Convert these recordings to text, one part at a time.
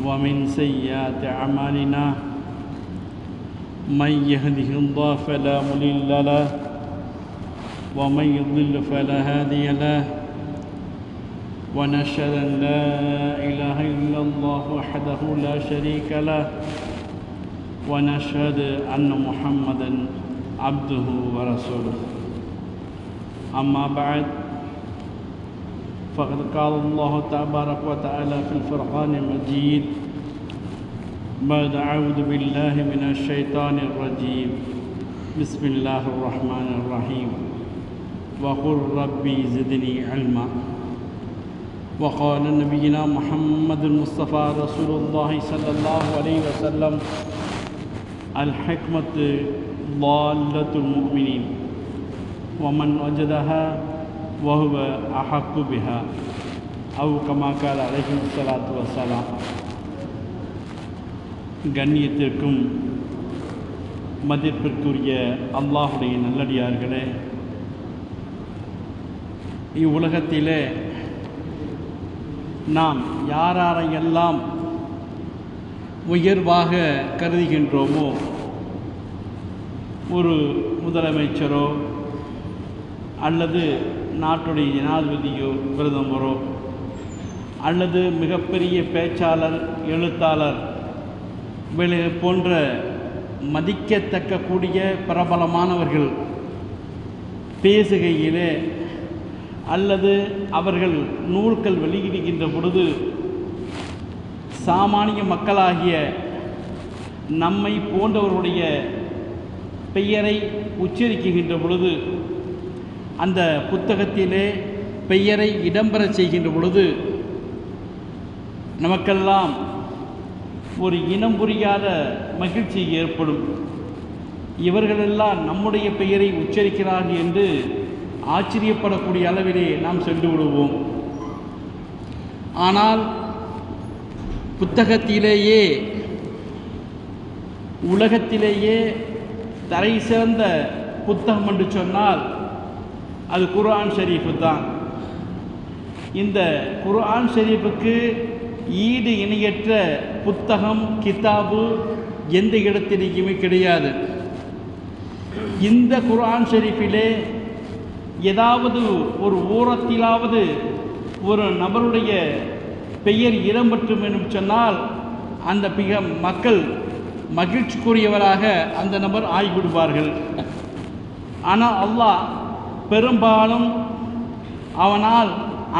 ومن سيئات أعمالنا من يهده الله فلا مضل له ومن يضلل فلا هادي له ونشهد أن لا إله إلا الله وحده لا شريك له ونشهد أن محمدا عبده ورسوله. أما بعد فقد قال الله تبارك وتعالى في الفرقان المجيد بعد أعوذ بالله من الشيطان الرجيم. بسم الله الرحمن الرحيم. وقل ربي زدني علما. وقال نبينا محمد المصطفى رسول الله صلى الله عليه وسلم الحكمة ضالة المؤمنين. ومن وجدها وهو أحق بها أو كما قال عليه الصلاة والسلام கண்ணியத்திற்கும் மதிப்பிற்குரிய அல்லாஹுடைய நல்லடியார்களே இவ்வுலகத்திலே நாம் யாரையெல்லாம் உயர்வாக கருதுகின்றோமோ ஒரு முதலமைச்சரோ அல்லது நாட்டுடைய ஜனாதிபதியோ பிரதமரோ அல்லது மிகப்பெரிய பேச்சாளர் எழுத்தாளர் வெளி போன்ற மதிக்கத்தக்க கூடிய பிரபலமானவர்கள் பேசுகையிலே அல்லது அவர்கள் நூல்கள் வெளியிடுகின்ற பொழுது சாமானிய மக்களாகிய நம்மை போன்றவருடைய பெயரை உச்சரிக்கின்ற பொழுது அந்த புத்தகத்திலே பெயரை இடம்பெற செய்கின்ற பொழுது நமக்கெல்லாம் ஒரு இனம் புரியாத மகிழ்ச்சி ஏற்படும். இவர்களெல்லாம் நம்முடைய பெயரை உச்சரிக்கிறார்கள் என்று ஆச்சரியப்படக்கூடிய அளவிலே நாம் சென்று விடுவோம். ஆனால் புத்தகத்திலேயே உலகத்திலேயே தரை சேர்ந்த புத்தகம் என்று சொன்னால் அது குர்ஆன் ஷரீஃபு தான். இந்த குர்ஆன் ஷரீஃபுக்கு ஈடு இணையற்ற புத்தகம் கிதாபு எந்த இடத்திலேயுமே கிடையாது. இந்த குர்ஆன் ஷரீஃபிலே ஏதாவது ஒரு ஓரத்திலாவது ஒரு நபருடைய பெயர் இடம்பெற்றும் என்று சொன்னால் அந்த மிக மக்கள் மகிழ்ச்சிக்குரியவராக அந்த நபர் ஆகிவிடுவார்கள். ஆனால் அல்லாஹ் பெரும்பாலும் அவனால்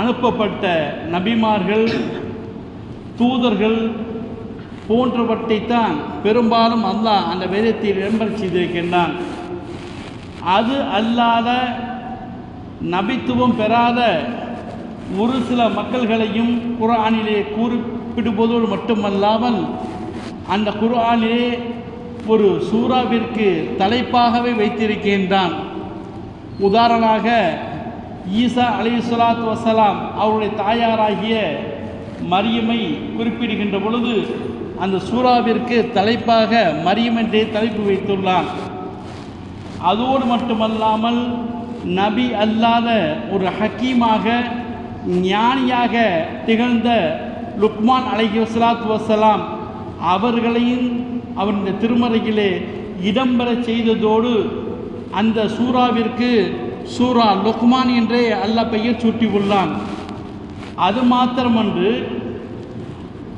அனுப்பப்பட்ட நபிமார்கள் தூதர்கள் போன்றவற்றைத்தான் பெரும்பாலும் அல்லாஹ் அந்த வேதத்தில் இடம்பெற செய்திருக்கின்றான். அது அல்லாத நபித்துவம் பெறாத ஒரு சில மக்கள்களையும் குரானிலே குறிப்பிடுவதோடு மட்டுமல்லாமல் அந்த குர்ஆனிலே ஒரு சூறாவிற்கு தலைப்பாகவே வைத்திருக்கின்றான். உதாரணமாக ஈசா அலி சொலாத் வசலாம் அவருடைய தாயாராகிய மரியமை குறிப்பிடுகின்ற பொழுது அந்த சூறாவிற்கு தலைப்பாக மரியம் என்றே தலைப்பு வைத்துள்ளான். அதோடு மட்டுமல்லாமல் நபி அல்லாத ஒரு ஹக்கீமாக ஞானியாக திகழ்ந்த லுக்மான் அலைஹி வசலாத் வசலாம் அவர்களையும் அவர் இந்த திருமறையிலே இடம்பெற செய்ததோடு அந்த சூறாவிற்கு சூரா லுக்மான் என்றே அல்ல பெயர் சூட்டியுள்ளான் அது மாத்திரமன்று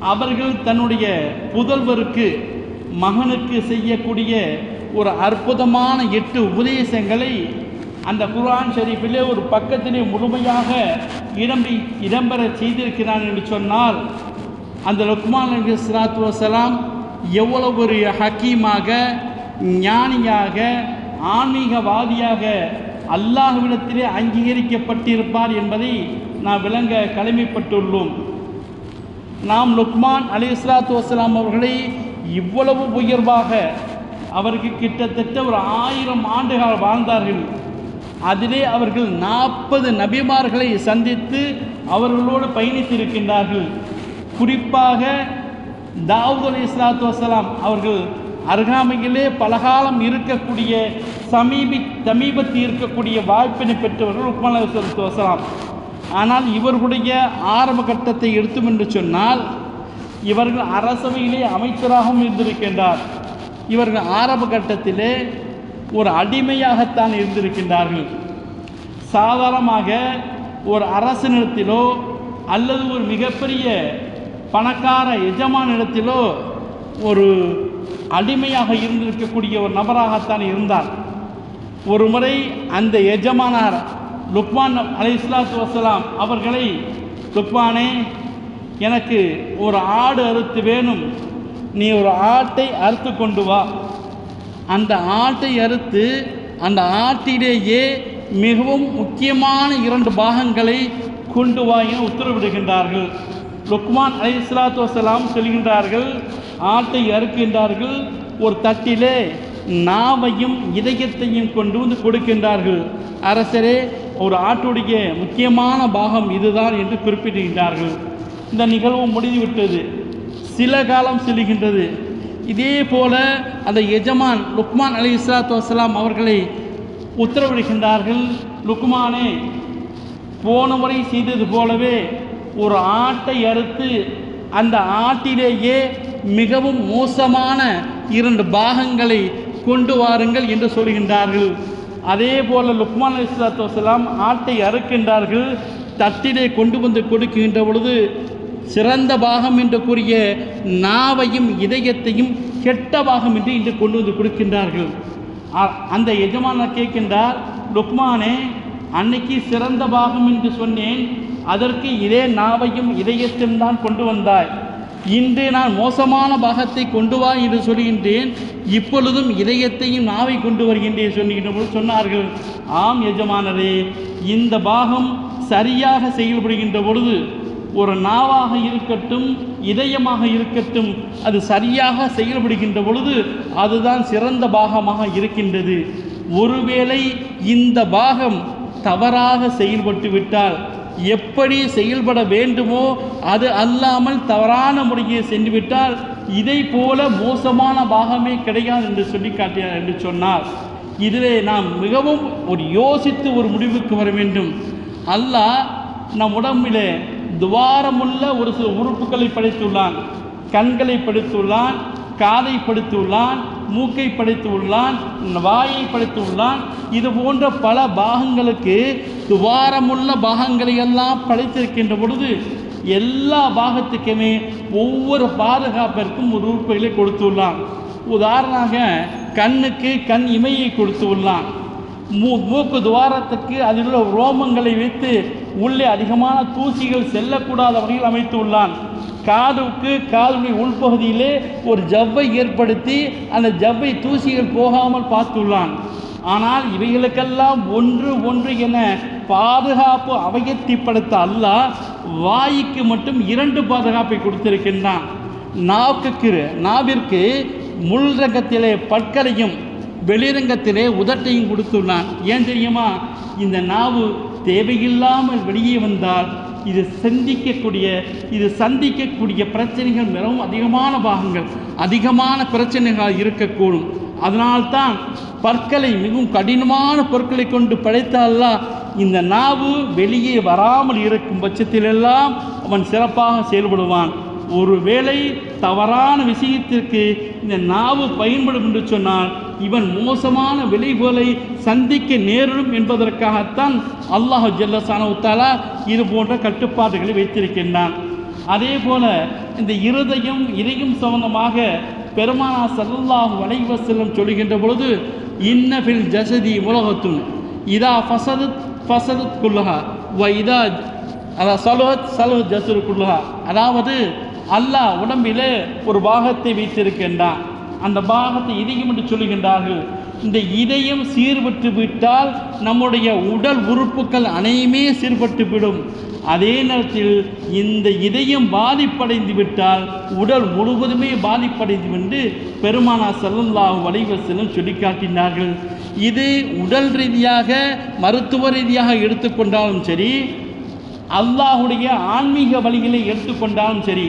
அவர்கள் தன்னுடைய புதல்வருக்கு மகனுக்கு செய்யக்கூடிய ஒரு அற்புதமான எட்டு உபதேசங்களை அந்த குர்ஆன் ஷரீஃபிலே ஒரு பக்கத்திலே முழுமையாக இடம்பி இடம்பெற செய்திருக்கிறான் என்று சொன்னால் அந்த லுக்மான் அலி சலாத்து வசலாம் எவ்வளவு ஒரு ஹக்கீமாக ஞானியாக ஆன்மீகவாதியாக அல்லாஹ்விடத்திலே அங்கீகரிக்கப்பட்டிருப்பார் என்பதை நாம் விளங்க கடமைப்பட்டுள்ளோம். நாம் லுக்மான் அலி இஸ்லாத்து வசலாம் அவர்களை இவ்வளவு உயர்வாக அவருக்கு கிட்டத்தட்ட ஒரு ஆயிரம் ஆண்டுகள் வாழ்ந்தார்கள். அதிலே அவர்கள் நாற்பது நபிமார்களை சந்தித்து அவர்களோடு பயணித்திருக்கின்றார்கள். குறிப்பாக தாவூத் அலி இஸ்லாத்து வசலாம் அவர்கள் அருகாமையிலே பலகாலம் இருக்கக்கூடிய சமீபி சமீபத்தில் இருக்கக்கூடிய வாய்ப்பினை பெற்றவர்கள் உக்மான் வசலாம் ஆனால் இவர்களுடைய ஆரம்ப கட்டத்தை எடுத்தும் என்று சொன்னால் இவர்கள் அரசவையிலே அமைச்சராகவும் இருந்திருக்கின்றார். இவர்கள் ஆரம்ப கட்டத்திலே ஒரு அடிமையாகத்தான் இருந்திருக்கின்றார்கள். சாதாரணமாக ஒரு அரசினிடத்திலோ அல்லது ஒரு மிகப்பெரிய பணக்கார எஜமானிடத்திலோ ஒரு அடிமையாக இருந்திருக்கக்கூடிய ஒரு நபராகத்தான் இருந்தார். ஒரு முறை அந்த எஜமானார் லுக்மான் அலை இஸ்லாத்து வசலாம் அவர்களை லுக்மானே எனக்கு ஒரு ஆடு அறுத்து வேணும். நீ ஒரு ஆட்டை அறுத்து கொண்டு வா. அந்த ஆட்டை அறுத்து அந்த ஆட்டிலேயே மிகவும் முக்கியமான இரண்டு பாகங்களை கொண்டு வா என உத்தரவிடுகின்றார்கள். லுக்மான் அலி இஸ்லாத்து வசலாம் சொல்கின்றார்கள் ஆட்டை அறுக்கின்றார்கள். ஒரு தட்டிலே நாவையும் இதயத்தையும் கொண்டு வந்து கொடுக்கின்றார்கள். அரசரே ஒரு ஆட்டுடைய முக்கியமான பாகம் இதுதான் என்று குறிப்பிடுகின்றார்கள். இந்த நிகழ்வு முடிந்துவிட்டது. சில காலம் செல்கின்றது. இதே போல அந்த எஜமான் லுக்மான் அலி இஸ்லாத்து வசலாம் அவர்களை உத்தரவிடுகின்றார்கள். லுக்மானே போன முறை செய்தது போலவே ஒரு ஆட்டை அறுத்து அந்த ஆட்டிலேயே மிகவும் மோசமான இரண்டு பாகங்களை கொண்டு வாருங்கள் என்று சொல்கின்றார்கள். அதே போல லுக்மான் அலி இஸ்லாத்து வசலாம் ஆட்டை அறுக்கின்றார்கள். தட்டிலே கொண்டு வந்து கொடுக்கின்ற பொழுது சிறந்த பாகம் என்று கூறிய நாவையும் இதயத்தையும் கெட்ட பாகம் என்று இன்று கொண்டு வந்து கொடுக்கின்றார்கள். அந்த எஜமானர் கேட்கின்றார் லுக்மானே அன்னைக்கு சிறந்த பாகம் என்று சொன்னேன். அதற்கு இதே நாவையும் இதயத்தையும் தான் கொண்டு வந்தாய். இன்று நான் மோசமான பாகத்தை கொண்டு வா என்று சொல்கின்றேன் இப்பொழுதும் இதயத்தையும் நாவை கொண்டு வருகின்றேன் சொல்லுகின்ற போது சொன்னார்கள் ஆம் எஜமானரே இந்த பாகம் சரியாக செயல்படுகின்ற பொழுது ஒரு நாவாக இருக்கட்டும் இதயமாக இருக்கட்டும் அது சரியாக செயல்படுகின்ற பொழுது அதுதான் சிறந்த பாகமாக இருக்கின்றது. ஒருவேளை இந்த பாகம் தவறாக செயல்பட்டு விட்டால் எப்படி செயல்பட வேண்டுமோ அது அல்லாமல் தவறான முறையை சென்றுவிட்டால் இதை போல மோசமான பாகமே கிடையாது என்று சொல்லி காட்டினார் என்று சொன்னார். இதிலே நாம் மிகவும் ஒரு யோசித்து ஒரு முடிவுக்கு வர வேண்டும். அல்லாஹ் நம் உடம்பிலே துவாரமுள்ள ஒரு சில உறுப்புகளை படைத்துள்ளான். கண்களை படுத்துள்ளான். காதை படுத்துள்ளான். மூக்கை படைத்து உள்ளான் வாயை படைத்து உள்ளான். இது போன்ற பல பாகங்களுக்கு துவாரமுள்ள பாகங்களை எல்லாம் படைத்திருக்கின்ற பொழுது எல்லா பாகத்துக்குமே ஒவ்வொரு பாதுகாப்பிற்கும் ஒரு உறுப்புகளை கொடுத்துள்ளான் உதாரணமாக கண்ணுக்கு கண் இமையை கொடுத்து உள்ளான். மூ மூக்கு துவாரத்துக்கு அதில் உள்ள ரோமங்களை வைத்து உள்ளே அதிகமான தூசிகள் செல்லக்கூடாத வகையில் அமைத்துள்ளான் காதுக்கு காதுடைய உள்பகுதியிலே ஒரு ஜவ்வை ஏற்படுத்தி அந்த ஜவ்வை தூசிகள் போகாமல் பார்த்துள்ளான். ஆனால் இவைகளுக்கெல்லாம் ஒன்று ஒன்று என பாதுகாப்பு அவயத்திப்படுத்த அல்லாஹ் வாய்க்கு மட்டும் இரண்டு பாதுகாப்பை கொடுத்திருக்கின்றான். நாவுக்கு நாவிற்கு முள் ரங்கத்திலே பற்களையும் வெளிரங்கத்திலே உதட்டையும் கொடுத்துள்ளான். ஏன் தெரியுமா? இந்த நாவு தேவையில்லாமல் வெளியே வந்தால் இது சந்திக்கக்கூடிய இது சந்திக்கக்கூடிய பிரச்சனைகள் மிகவும் அதிகமான பாகங்கள் அதிகமான பிரச்சனைகள் இருக்கக்கூடும். அதனால்தான் பற்களை மிகவும் கடினமான பொருட்களை கொண்டு படைத்த இந்த நாவு வெளியே வராமல் இருக்கும் பட்சத்திலெல்லாம் அவன் சிறப்பாக செயல்படுவான். ஒருவேளை தவறான விஷயத்திற்கு இந்த நாவு பயன்படும் என்று சொன்னால் இவன் மோசமான விளைவுகளை சந்திக்க நேரிடும் என்பதற்காகத்தான் அல்லாஹ் ஜல்லசானவுத்தாலா இது போன்ற கட்டுப்பாடுகளை வைத்திருக்கின்றான். அதே போல இந்த இருதயம் இதயம் சம்பந்தமாக பெருமானா சல்லாஹ் அலைஹி வஸல்லம் சொல்கின்ற பொழுது இன்னபில் ஜசதி உலகத்துன் இதா ஃபசதத் ஃபசதத் குல்லஹா வ இதா அதான் சலுஹத் சலுஹத் ஜசுரு குல்லஹா. அதாவது அல்லாஹ் உடம்பிலே ஒரு பாகத்தை வைத்திருக்கின்றான். அந்த பாகத்தை இதயம் என்று சொல்லுகின்றார்கள். இந்த இதயம் சீர்பட்டு விட்டால் நம்முடைய உடல் உறுப்புகள் அனையுமே சீர்பட்டு விடும். அதே நேரத்தில் இந்த இதயம் பாதிப்படைந்து விட்டால் உடல் முழுவதுமே பாதிப்படைந்து விட்டு பெருமானா ஸல்லல்லாஹு அலைஹி வஸல்லம் சொல்லிக்காட்டினார்கள் இது உடல் ரீதியாக மருத்துவ ரீதியாக எடுத்துக்கொண்டாலும் சரி அல்லாஹுடைய ஆன்மீக வழிகளை எடுத்துக்கொண்டாலும் சரி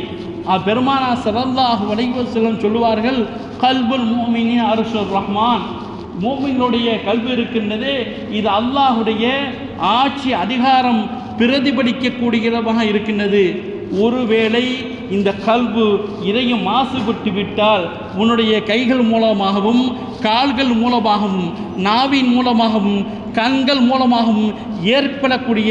பெருமானா ஸல்லல்லாஹு அலைஹி சொல்லுவார்கள் கல்புல் மூமினி அருஷர் ரஹ்மான். மூமினுடைய கல்வி இருக்கின்றது இது அல்லாஹுடைய ஆட்சி அதிகாரம் பிரதிபலிக்கக்கூடியதாக இருக்கின்றது. ஒருவேளை இந்த கல்பு இதையும் மாசுபட்டு விட்டால் உன்னுடைய கைகள் மூலமாகவும் கால்கள் மூலமாகவும் நாவின் மூலமாகவும் கண்கள் மூலமாகவும் ஏற்படக்கூடிய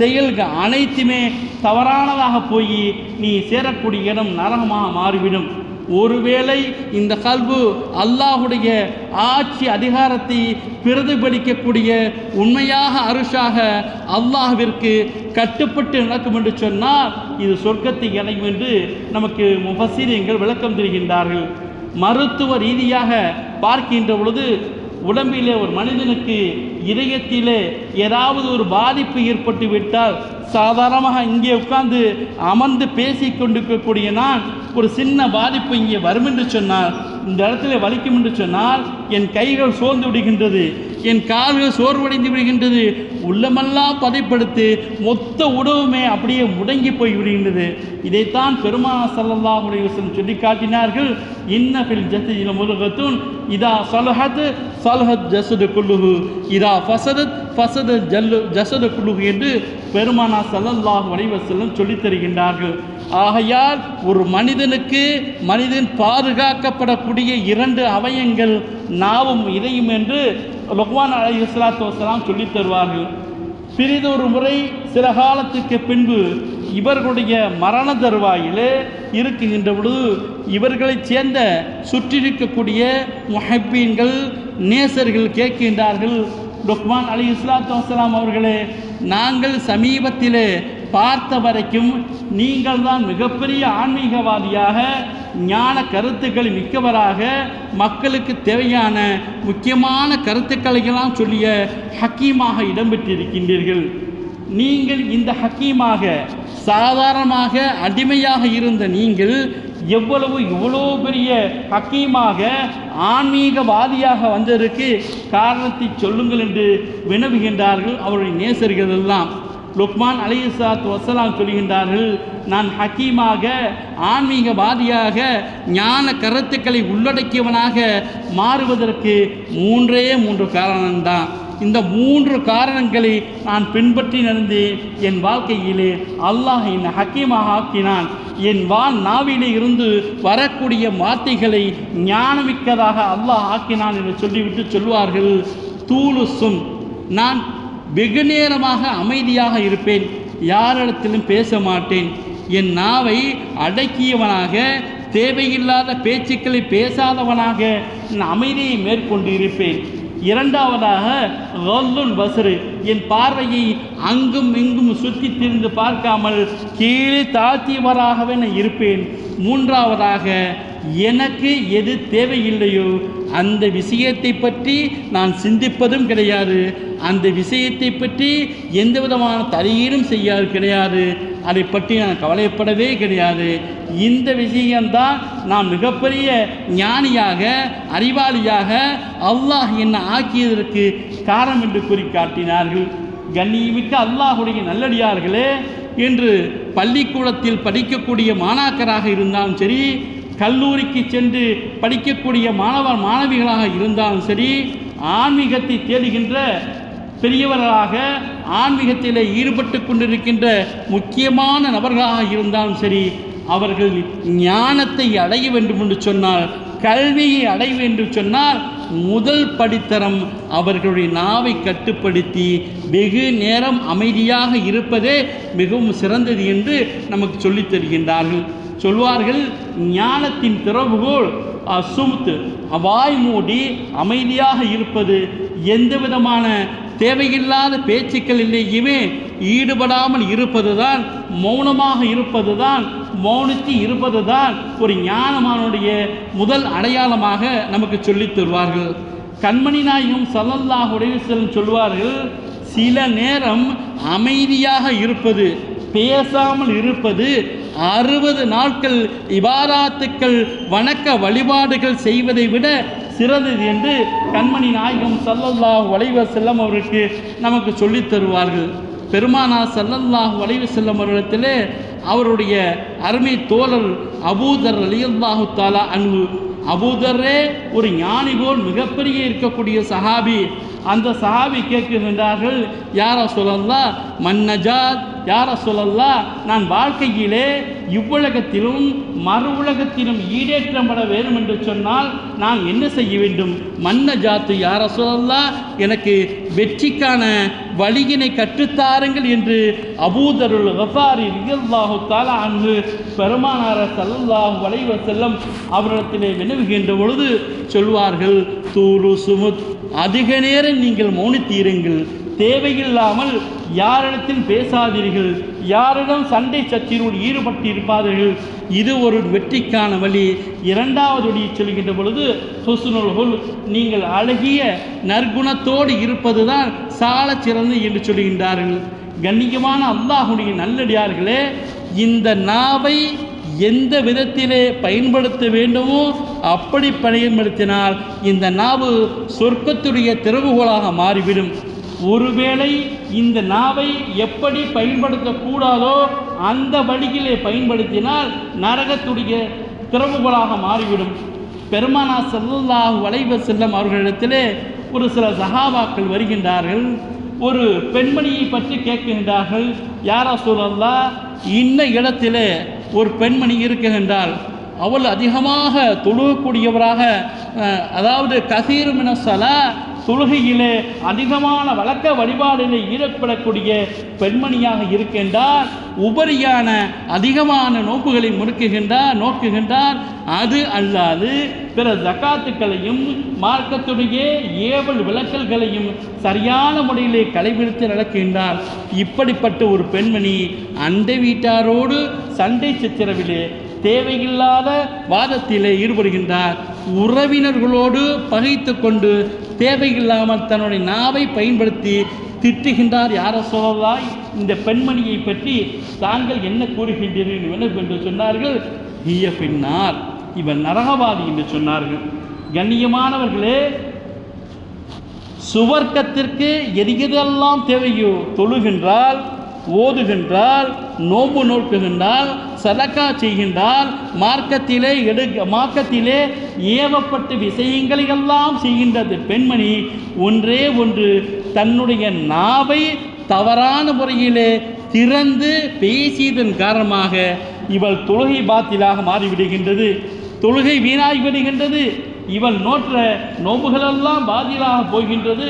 செயல்கள் அனைத்துமே தவறானதாக போய் நீ சேரக்கூடிய இடம் நரகமாக மாறிவிடும். ஒருவேளை இந்த கல்பு அல்லாஹுடைய ஆட்சி அதிகாரத்தை பிரதிபலிக்கக்கூடிய உண்மையாக அருஷாக அல்லாஹிற்கு கட்டுப்பட்டு நடக்கும் என்று சொன்னால் இது சொர்க்கத்தை இணையும் என்று நமக்கு முபசீரியங்கள் விளக்கம் தருகின்றார்கள். மருத்துவ ரீதியாக பார்க்கின்ற பொழுது உடம்பிலே ஒரு மனிதனுக்கு இதயத்திலே ஏதாவது ஒரு பாதிப்பு ஏற்பட்டு விட்டால் சாதாரணமாக இங்கே உட்கார்ந்து அமர்ந்து பேசி கொண்டிருக்கக்கூடிய நான் ஒரு சின்ன பாதிப்பு இங்கே வரும் என்று சொன்னால் இந்த இடத்துல வலிக்கும் என்று சொன்னால் என் கைகள் சோர்ந்து விடுகின்றது என் கால்கள் சோர்வடைந்து விடுகின்றது உள்ளமெல்லாம் பதைப்படுத்து மொத்த உடவுமே அப்படியே முடங்கி போய் விடுகின்றது. இதைத்தான் பெருமா ஸல்லல்லாஹு அலைஹி சொல்லி காட்டினார்கள் இன்னபில் ஃபில் ஜஸதில் இதா சலுஹத் சலுஹத் ஜஸது குல்லுஹு இதா ஃபசதத் ஃபசத ஜல்லு ஜசது குல்லுஹு என்று பெருமானா சல்லல்லாஹ் அலைஹி வஸல்லம் சொல்லித் தருகின்றார்கள். ஆகையால் ஒரு மனிதனுக்கு மனிதன் பாதுகாக்கப்படக்கூடிய இரண்டு அவயங்கள் நாவும் இதையும் என்று லொக்வான் அலி இஸ்லாத்து வசலாம் சொல்லித் தருவார்கள். பிறிதொரு முறை சில காலத்துக்கு பின்பு இவர்களுடைய மரண தருவாயிலே இருக்குகின்ற பொழுது இவர்களைச் சேர்ந்த சுற்றிருக்கக்கூடிய முஹப்பீன்கள் நேசர்கள் கேட்கின்றார்கள் ருக்மான் அலி இஸ்லாத்து வசலாம் அவர்களே நாங்கள் சமீபத்திலே பார்த்த வரைக்கும் நீங்கள் தான் மிகப்பெரிய ஆன்மீகவாதியாக ஞான கருத்துக்கள் மிக்கவராக மக்களுக்கு தேவையான முக்கியமான கருத்துக்களை சொல்லிய ஹக்கீமாக இடம்பெற்றிருக்கின்றீர்கள். நீங்கள் இந்த ஹக்கீமாக சாதாரணமாக அடிமையாக இருந்த நீங்கள் எவ்வளவு இவ்வளோ பெரிய ஹக்கீமாக ஆன்மீகவாதியாக வந்ததற்கு காரணத்தை சொல்லுங்கள் என்று வினவுகின்றார்கள் அவருடைய நேசர்கள் எல்லாம். லுக்மான் அலிசாத் வசலாம் சொல்கின்றார்கள் நான் ஹக்கீமாக ஆன்மீகவாதியாக ஞான கருத்துக்களை உள்ளடக்கியவனாக மாறுவதற்கு மூன்றே மூன்று காரணம்தான். இந்த மூன்று காரணங்களை நான் பின்பற்றி நடந்து என் வாழ்க்கையிலே அல்லாஹ் என்னை ஹக்கீமாக ஆக்கினான். என் வாழ் நாவிலே இருந்து வரக்கூடிய வார்த்தைகளை ஞானமிக்கதாக அல்லாஹ் ஆக்கினான் என்று சொல்லிவிட்டு சொல்வார்கள். தூளுசும் நான் வெகு நேரமாக அமைதியாக இருப்பேன். யாரிடத்திலும் பேச மாட்டேன். என் நாவை அடக்கியவனாக தேவையில்லாத பேச்சுக்களை பேசாதவனாக நான் அமைதியை மேற்கொண்டு இருப்பேன் இரண்டாவதாக வல்லுன் பசரு என் பார்வையை அங்கும் இங்கும் சுற்றி திரிந்து பார்க்காமல் கீழே தாழ்த்தியவராகவே நான் இருப்பேன். மூன்றாவதாக எனக்கு எது தேவையில்லையோ அந்த விஷயத்தை பற்றி நான் சிந்திப்பதும் கிடையாது. அந்த விஷயத்தை பற்றி எந்த விதமான தலையீடும் செய்யாது கிடையாது. அதை பற்றி நான் கவலைப்படவே கிடையாது. இந்த விஷயம்தான் நான் மிகப்பெரிய ஞானியாக அறிவாளியாக அல்லாஹ் என்னை ஆக்கியதற்கு காரணம் என்று கூறி காட்டினார்கள் கண்ணியமிக்க அல்லாஹுடைய நல்லடியார்களே என்று பள்ளிக்கூடத்தில் படிக்கக்கூடிய மாணாக்கராக இருந்தாலும் சரி கல்லூரிக்கு சென்று படிக்கக்கூடிய மாணவர் மாணவிகளாக இருந்தாலும் சரி ஆன்மீகத்தை தேடுகின்ற பெரியவர்களாக ஆன்மீகத்தில் ஈடுபட்டு கொண்டிருக்கின்ற முக்கியமான நபர்களாக இருந்தாலும் சரி அவர்கள் ஞானத்தை அடைய வேண்டும் என்று சொன்னால் கல்வியை அடைய வேண்டும் சொன்னால் முதல் படித்தரம் அவர்களுடைய நாவை கட்டுப்படுத்தி வெகு நேரம் அமைதியாக இருப்பதே மிகவும் சிறந்தது என்று நமக்கு சொல்லித் தருகின்றார்கள். சொல்வார்கள் ஞானத்தின் திறவுகோல் சுமுத்து வாய் மூடி அமைதியாக இருப்பது எந்த விதமான தேவையில்லாத பேச்சுக்களிலேயுமே ஈடுபடாமல் இருப்பதுதான் மௌனமாக இருப்பதுதான் மௌனித்து இருப்பதுதான் ஒரு ஞானமானுடைய முதல் அடையாளமாக நமக்கு சொல்லித் தருவார்கள். கண்மணி நாயகம் ஸல்லல்லாஹு அலைஹி சொல்வார்கள் சில நேரம் அமைதியாக இருப்பது பேசாமல் இருப்பது அறுபது நாட்கள் இபாராத்துக்கள் வணக்க வழிபாடுகள் செய்வதை விட சிறந்தது என்று கண்மணி நாயகம் ஸல்லல்லாஹு வளைவ செல்லம் அவருக்கு நமக்கு சொல்லித் தருவார்கள். பெருமானா செல்லல்லல்லாஹு வளைவு செல்லம் அவரிடத்திலே அவருடைய அருமை தோழர் அபூதர் அலியல்லாஹு தாலா அன்பு அபூதரே ஒரு ஞானி போல் மிகப்பெரிய இருக்கக்கூடிய சஹாபி. அந்த சஹாபி கேட்கின்றார்கள் யார சொல்லல்லா மன்னஜாத் யார சொல்லல்லா நான் வாழ்க்கையிலே இவ்வுலகத்திலும் மறு உலகத்திலும் ஈடேற்றப்பட வேண்டும் என்று சொன்னால் நான் என்ன செய்ய வேண்டும்? மன்ன ஜாத்து யார சொல்லல்லா எனக்கு வெற்றிக்கான வழியினை கற்றுத்தாருங்கள் என்று அபூதருள் கஃபாரி ரியல்லாஹு தாலா அன்று பெருமானார சல்லாஹு வளைவ செல்லம் அவரிடத்திலே வினவுகின்ற பொழுது சொல்வார்கள் தூரு சுமுத் அதிக நேரம் நீங்கள் மௌனித்தீருங்கள். தேவையில்லாமல் யாரிடத்தில் பேசாதீர்கள். யாரிடம் சண்டை சச்சரவில் ஈடுபட்டு இருப்பார்கள் இது ஒரு வெற்றிக்கான வழி. இரண்டாவது வழி சொல்கின்ற பொழுது ஹுஸ்னுல் நீங்கள் அழகிய நற்குணத்தோடு இருப்பதுதான் சால சிறந்து என்று சொல்கின்றார்கள். கண்ணியமான அல்லாஹுடைய நல்லடியார்களே இந்த நாவை எந்த விதத்திலே பயன்படுத்த வேண்டுமோ அப்படி பயன்படுத்தினால் இந்த நாவு சொர்க்கத்துடைய திறவுகோலாக மாறிவிடும். ஒருவேளை இந்த நாவை எப்படி பயன்படுத்தக்கூடாதோ அந்த வழியிலே பயன்படுத்தினால் நரகத்துடைய திறவுகோலாக மாறிவிடும். பெருமானா ஸல்லல்லாஹு வளைவ செல்லம் அவர்களிடத்திலே ஒரு சில சகாபாக்கள் வருகின்றார்கள். ஒரு பெண்மணியை பற்றி கேட்கின்றார்கள். யாரா சொல்லல்லா இன்ன இடத்திலே ஒரு பெண்மணி இருக்குகின்றால் அவள் அதிகமாக தொழுகக்கூடியவராக அதாவது கசீருமின சலா தொழுகையிலே அதிகமான வழக்க வழிபாடிலே ஈடுபடக்கூடிய பெண்மணியாக இருக்கின்றார். உபரியான அதிகமான நோக்குகளை முறுக்குகின்றார் நோக்குகின்றார். அது அல்லாது பிற ஜக்காத்துக்களையும் மார்க்கத்துடைய ஏவல் விளக்கல்களையும் சரியான முறையிலே கடைபிடித்து நடக்கின்றார். இப்படிப்பட்ட ஒரு பெண்மணி அண்டை வீட்டாரோடு சண்டை சித்திரவிலே தேவையில்லாத வாதத்திலே ஈடுபடுகின்றார். உறவினர்களோடு பகைத்து கொண்டு தேவையில்லாமல் தன்னுடைய நாவை பயன்படுத்தி திட்டுகின்றார் யார சொல்லலாய் இந்த பெண்மணியை பற்றி தாங்கள் என்ன கூறுகின்றீர்கள் என்று சொன்னார்கள் ஹிய பின்னார் இவன் நரகவாதி என்று சொன்னார்கள். கண்ணியமானவர்களே சுவர்க்கத்திற்கு எது எதெல்லாம் தேவையோ? தொழுகின்றால் ஓதுகின்றால் நோம்பு நோக்குகின்றால் சதக்கா செய்கின்றால் மார்க்கத்திலே எடு மார்க்கத்திலே ஏவப்பட்ட விஷயங்களையெல்லாம் செய்கின்றது. பெண்மணி ஒன்றே ஒன்று தன்னுடைய நாவை தவறான முறையிலே திறந்து பேசியதன் காரணமாக இவள் தொழுகை பாத்திலாக மாறிவிடுகின்றது. தொழுகை வீணாகி விடுகின்றது இவன் நோற்ற நோம்புகளெல்லாம் பாதிலாக போகின்றது.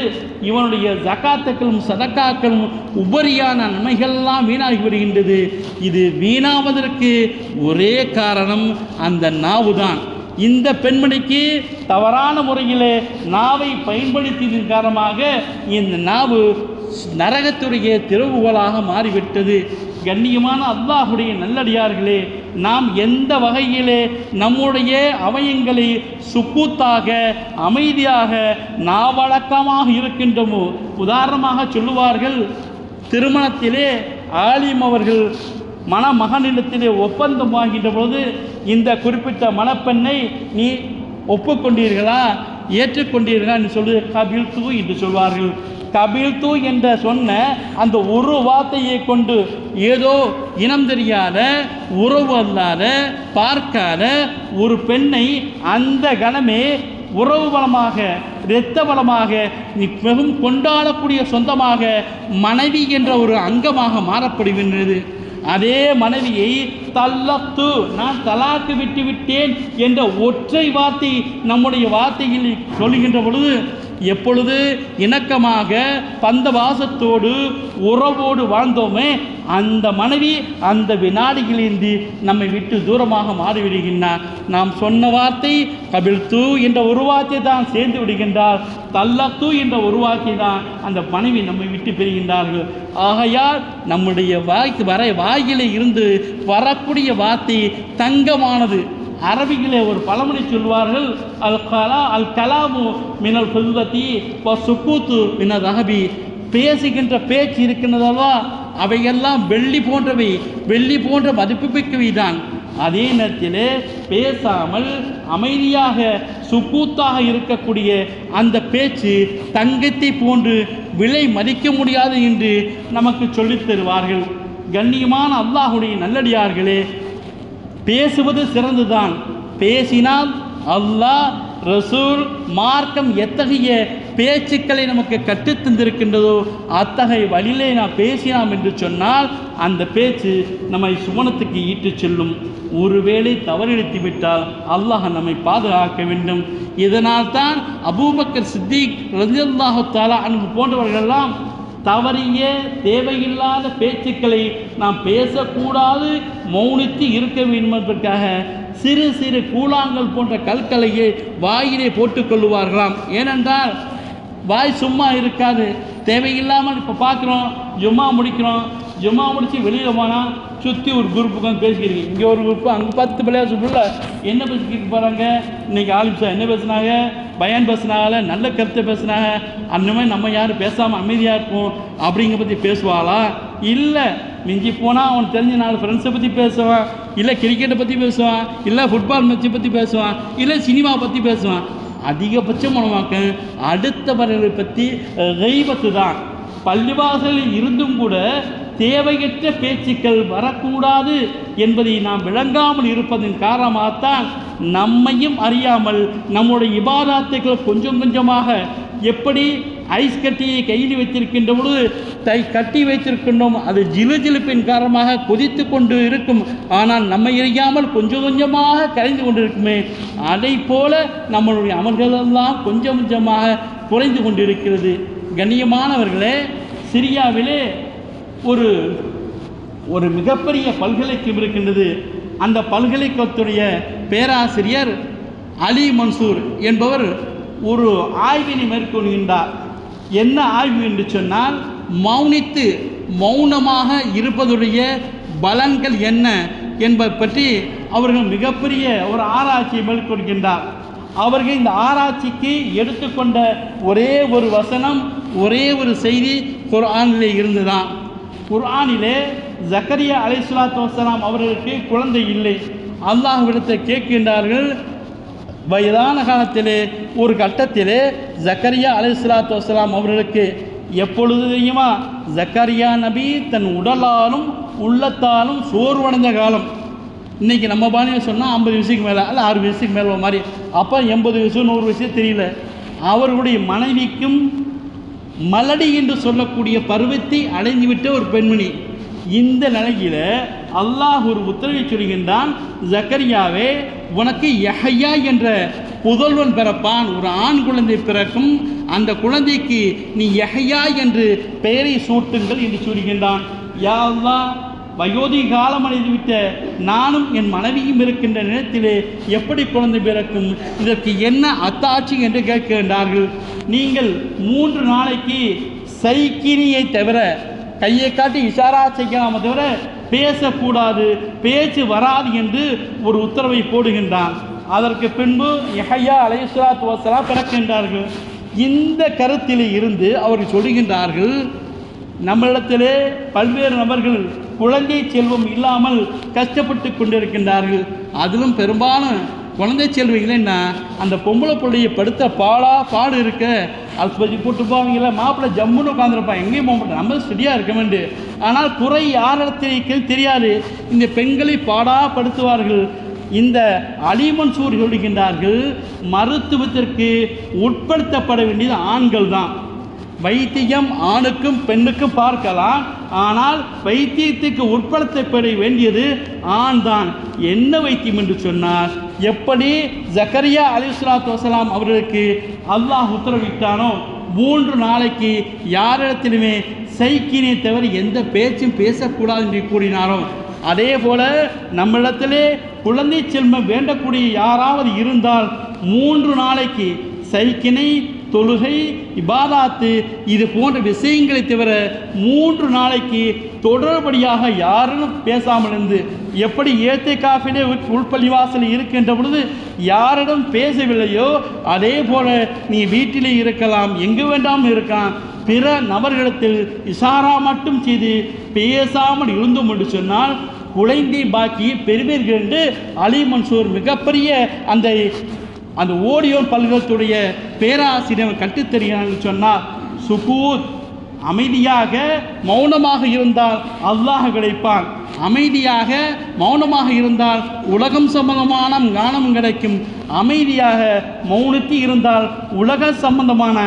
இவனுடைய ஜக்காத்துக்களும் சதக்காக்களும் உபரியான நன்மைகள்லாம் வீணாகி விடுகின்றது. இது வீணாவதற்கு ஒரே காரணம் அந்த நாவுதான். இந்த பெண்மணிக்கு தவறான முறையிலே நாவை பயன்படுத்தியதன் காரணமாக இந்த நாவு நரகத்துடைய திறவுகோலாக மாறிவிட்டது. கண்ணியமான அல்லாஹுடைய நல்லடியார்களே நாம் எந்த வகையிலே நம்முடைய அவயங்களை சுக்கூத்தாக அமைதியாக நாவழக்கமாக இருக்கின்றோமோ உதாரணமாக சொல்லுவார்கள் திருமணத்திலே ஆலிம் அவர்கள் மணமகனிடத்திலே ஒப்பந்தம் வாங்கின்ற பொழுது இந்த குறிப்பிட்ட மணப்பெண்ணை நீ ஒப்புக்கொண்டீர்களா ஏற்றுக்கொண்டீர்களா என்று சொல்லு கபில் தூ என்று சொல்வார்கள். கபில்து என்ற சொன்ன அந்த ஒரு வார்த்தையை கொண்டு ஏதோ இனம் தெரியாத உறவு அல்லாத பார்க்காத ஒரு பெண்ணை அந்த கணமே உறவு பலமாக இரத்த பலமாக மிகவும் கொண்டாடக்கூடிய சொந்தமாக மனைவி என்ற ஒரு அங்கமாக மாறப்படுகின்றது. அதே மனைவியை தல்லத்து நான் தலாக்கு விட்டு விட்டேன் என்ற ஒற்றை வார்த்தை நம்முடைய வார்த்தையில் சொல்லுகின்ற பொழுது எப்பொழுது இணக்கமாக பந்த வாசத்தோடு உறவோடு வாழ்ந்தோமே அந்த மனைவி அந்த வினாடியிலிருந்து நம்மை விட்டு தூரமாக மாறிவிடுகின்றார். நாம் சொன்ன வார்த்தை கபில் தூ என்ற ஒரு வார்த்தை தான் சேர்ந்து விடுகின்றார். தல்லத்து என்ற ஒரு வார்த்தை தான் அந்த மனைவி நம்மை விட்டு பெறுகின்றார்கள் ஆகையால் நம்முடைய வாய்க்கு வர வாயிலே இருந்து வரக்கூடிய வார்த்தை தங்கமானது. அரபிகளே ஒரு பழமொழி சொல்வார்கள் அல் கலா அல் கலாமு மினல் சொல்வத்தி சுக்கூத்து மின ரஹபி. பேசுகின்ற பேச்சு இருக்கின்றதல்வா அவையெல்லாம் வெள்ளி போன்றவை வெள்ளி போன்ற மதிப்புமிக்கவை தான் அதே நேரத்தில் பேசாமல் அமைதியாக சுக்கூத்தாக இருக்கக்கூடிய அந்த பேச்சு தங்கத்தை போன்று விலை மதிக்க முடியாது என்று நமக்கு சொல்லித் தருவார்கள். கண்ணியமான அல்லாஹுடைய நல்லடியார்களே பேசுவது சிறந்துதான் பேசினால் அல்லாஹ் ரசூல் மார்க்கம் எத்தகைய பேச்சுக்களை நமக்கு கற்றுத்தந்திருக்கின்றதோ அத்தகைய வழியிலே நாம் பேசினோம் என்று சொன்னால் அந்த பேச்சு நம்மை சுமணத்துக்கு ஈட்டுச் செல்லும். ஒருவேளை தவறிழைத்து விட்டால் அல்லாஹ் நம்மை பாதுகாக்க வேண்டும். இதனால் தான் அபூபக்கர் சித்திக் ரலியல்லாஹு தாலா அன்பு போன்றவர்களெல்லாம் தவறிய தேவையில்லாத பேச்சுக்களை நாம் பேசக்கூடாது மௌனித்து இருக்க வேண்டும் என்பதற்காக சிறு சிறு கூழாங்கல் போன்ற கற்களையே வாயிலே போட்டுக்கொள்ளுவார்களாம் ஏனென்றால் வாய் சும்மா இருக்காது. தேவையில்லாமல் இப்போ பார்க்குறோம் ஜும்மா முடிக்கிறோம். ஜும்மா முடித்து வெளியில் போனால் சுற்றி ஒரு குரூப் உட்காந்து பேசிக்கிறீங்க. இங்கே ஒரு குரூப்பு அங்கே பத்து பிள்ளையார் சுற்றுல என்ன பேசிக்கிட்டு போகிறாங்க இன்னைக்கு ஆலிம்சா என்ன பேசுனாங்க? பயன் பேசுனால நல்ல கருத்தை பேசுனாங்க. அந்தமாதிரி நம்ம யாரும் பேசாமல் அமைதியாக இருப்போம். அப்படிங்க பற்றி பேசுவாளா? இல்லை. மிஞ்சி போனால் அவன் தெரிஞ்ச நாலு ஃப்ரெண்ட்ஸை பற்றி பேசுவான். இல்லை கிரிக்கெட்டை பற்றி பேசுவான். இல்லை ஃபுட்பால் மேட்சை பற்றி பேசுவான். இல்லை சினிமா பற்றி பேசுவான். அதிகபட்சம் உணவாக்க அடுத்தவர்களை பற்றி தெய்வத்து தான் பள்ளிவாசலில் இருந்தும் கூட தேவையற்ற பேச்சுக்கள் வரக்கூடாது என்பதை நாம் விளங்காமல் இருப்பதன் காரணமாகத்தான் நம்மையும் அறியாமல் நம்முடைய இபாதாத்தைகள் கொஞ்சம் கொஞ்சமாக எப்படி ஐஸ் கட்டியை கையில் வைத்திருக்கின்ற பொழுது தை கட்டி வைத்திருக்கின்றோம். அது ஜிலு ஜிலுப்பின் காரணமாக கொதித்து கொண்டு இருக்கும். ஆனால் நம்மை அறியாமல் கொஞ்சம் கொஞ்சமாக கரைந்து கொண்டிருக்குமே. அதை போல நம்மளுடைய அமல்களெல்லாம் கொஞ்சம் கொஞ்சமாக குறைந்து கொண்டிருக்கிறது. கண்ணியமானவர்களே சிரியாவிலே ஒரு ஒரு மிகப்பெரிய பல்கலைக்கழகம் இருக்கின்றது. அந்த பல்கலைக்கழகத்துடைய பேராசிரியர் அலி மன்சூர் என்பவர் ஒரு ஆய்வினை மேற்கொள்கின்றார். என்ன ஆய்வு என்று சொன்னால் மௌனித்து மௌனமாக இருப்பதுடைய பலன்கள் என்ன என்பதை பற்றி அவர்கள் மிகப்பெரிய ஒரு ஆராய்ச்சியை மேற்கொள்கின்றார். அவர்கள் இந்த ஆராய்ச்சிக்கு எடுத்துக்கொண்ட ஒரே ஒரு வசனம் ஒரே ஒரு செய்தி குர்ஆனிலே இருந்துதான். குர்ஆனிலே ஜக்கரியா அலைஹிஸ்ஸலாத்து வசலாம் அவர்களுக்கு குழந்தை இல்லை. அல்லாஹ்விடத்தை கேட்கின்றார்கள் வயதான காலத்திலே ஒரு கட்டத்திலே ஜக்கரியா அலைஹிஸ்ஸலாத்து வஸ்ஸலாம் அவர்களுக்கு எப்பொழுது தெரியுமா? ஜக்கரியா நபி தன் உடலாலும் உள்ளத்தாலும் சோர்வடைந்த காலம். இன்றைக்கி நம்ம பாணியில் சொன்னால் ஐம்பது வயசுக்கு மேலே அல்ல ஆறு வயசுக்கு மேலே மாதிரி. அப்போ எண்பது வயசு நூறு வயசு தெரியல. அவர்களுடைய மனைவிக்கும் மலடி என்று சொல்லக்கூடிய பருவத்தை அடைந்துவிட்ட ஒரு பெண்மணி. இந்த நிலையில் அல்லாஹ் ஒரு உத்தரவை சொல்கின்றான் ஜக்கரியாவே உனக்கு யஹ்யா என்ற புதல்வன் பிறப்பான் ஒரு ஆண் குழந்தை பிறக்கும் அந்த குழந்தைக்கு நீ யஹ்யா என்று பெயரை சூட்டுங்கள் என்று சொல்கின்றான். யா வயோதி காலம் அடைந்துவிட்ட நானும் என் மனைவியும் இருக்கின்ற நிலத்திலே எப்படி குழந்தை பிறக்கும் இதற்கு என்ன அத்தாட்சி என்று கேட்கின்றார்கள். நீங்கள் மூன்று நாளைக்கு சைக்கினியை தவிர கையை காட்டி இஷாரா செய்யலாமே தவிர பேசக்கூடாது பேச்சு வராது என்று ஒரு உத்தரவை போடுகின்றான். அதற்கு பின்பு எஹையா அலையுஸ்லாத் வசலா பிறக்கின்றார்கள் இந்த கருத்திலே இருந்து அவர்கள் சொல்கின்றார்கள் நம்மளிடத்திலே பல்வேறு நபர்கள் குழந்தை செல்வம் இல்லாமல் கஷ்டப்பட்டு கொண்டிருக்கின்றார்கள். அதிலும் பெரும்பாலும் குழந்தை செல்வங்கள் என்ன அந்த பொம்பளை பிள்ளைய படுத்த பாடா பாடு இருக்க ஆஸ்பத்திரி போட்டு போவாங்கல்ல மாப்பிள்ளை ஜம்முன்னு உட்காந்துருப்பான் எங்கேயும் போக மாட்டேன். நம்ம ஸ்டடியாக இருக்க வேண்டும் ஆனால் குறை யாரிடத்திற்கு தெரியாது. இந்த பெண்களை பாடா படுத்துவார்கள். இந்த அலிமன்சூர் சொல்கின்றார்கள் மருத்துவத்திற்கு உட்படுத்தப்பட வேண்டியது ஆண்கள் தான். வைத்தியம் ஆணுக்கும் பெண்ணுக்கும் பார்க்கலாம். ஆனால் வைத்தியத்துக்கு உட்படுத்தப்பட வேண்டியது ஆண் தான் என்ன வைத்தியம் என்று சொன்னார் எப்படி ஜக்கரியா அலிஸ்லாத்து வசலாம் அவர்களுக்கு அல்லாஹ் உத்தரவிட்டானோ மூன்று நாளைக்கு யாரிடத்திலுமே சைக்கினை தவிர எந்த பேச்சும் பேசக்கூடாது என்று கூறினாரோ அதே போல நம்மிடத்திலே குழந்தை செல்வம் வேண்டக்கூடிய யாராவது இருந்தால் மூன்று நாளைக்கு சைக்கினை தொழுகை இபாதாத்து இது போன்ற விஷயங்களை தவிர மூன்று நாளைக்கு தொடர்படியாக யாரும் பேசாமல் இருந்து எப்படி ஏத்தே காஃபிலே உள்பள்ளிவாசல் இருக்கின்ற பொழுது யாரிடம் பேசவில்லையோ அதே போல நீ வீட்டிலே இருக்கலாம் எங்கு வேண்டாம் இருக்கலாம் பிற நபர்களிடத்தில் இசாரா மட்டும் செய்து பேசாமல் இருந்தோம் என்று சொன்னால் குழந்தை பாக்கியை பெறுவீர்கள் என்று அலி மன்சூர் மிகப்பெரிய அந்த அந்த ஓடியோன் பல்கலத்துடைய பேராசிரியர் கற்றுத்தருகிறான்னு சொன்னால் சுகூத் அமைதியாக மௌனமாக இருந்தால் அல்லாஹ் கிடைப்பான். அமைதியாக மௌனமாக இருந்தால் உலகம் சம்பந்தமான ஞானம் கிடைக்கும். அமைதியாக மௌனத்தில் இருந்தால் உலக சம்பந்தமான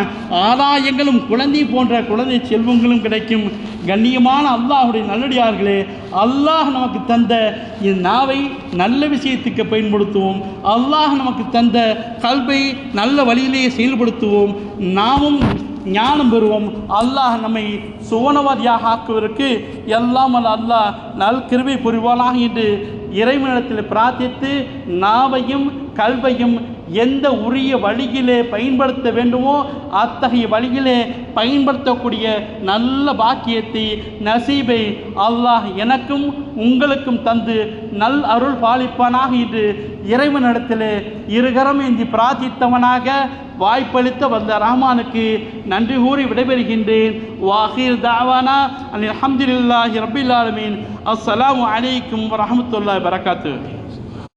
ஆதாயங்களும் குழந்தை போன்ற குழந்தை செல்வங்களும் கிடைக்கும். கண்ணியமான அல்லாஹுடைய நல்லடியார்களே அல்லாஹ் நமக்கு தந்த இந்த நாவை நல்ல விஷயத்துக்கு பயன்படுத்துவோம். அல்லாஹ் நமக்கு தந்த கல்வை நல்ல வழியிலேயே செயல்படுத்துவோம். நாமும் ஞானம் பெறுவோம். அல்லாஹ் நம்மை சுவனவாதியாக ஆக்குவதற்கு எல்லாம் அல்லாஹ் நல் கிருவை புரிவானாக என்று இறைவனிடத்தில் பிரார்த்தித்து நாவையும் கல்வையும் எந்த உரிய வழியிலே பயன்படுத்த வேண்டுமோ அத்தகைய வழியிலே பயன்படுத்தக்கூடிய நல்ல பாக்கியத்தை நசீபை அல்லாஹ் எனக்கும் உங்களுக்கும் தந்து நல் அருள் பாலிப்பானாக என்று இறைவனிடத்திலே இருகரம் ஏந்தி பிரார்த்தித்தவனாக வாய்ப்பளித்த வந்த ரஹ்மானுக்கு நன்றி கூறி விடைபெறுகின்றேன். வாஹிர் தாவானா அலி அஹமதுல்லாஹி ரபில் ஆலமீன். அஸ்லாம் அலைக்கும் வரமத்துல்லா வரகாத்து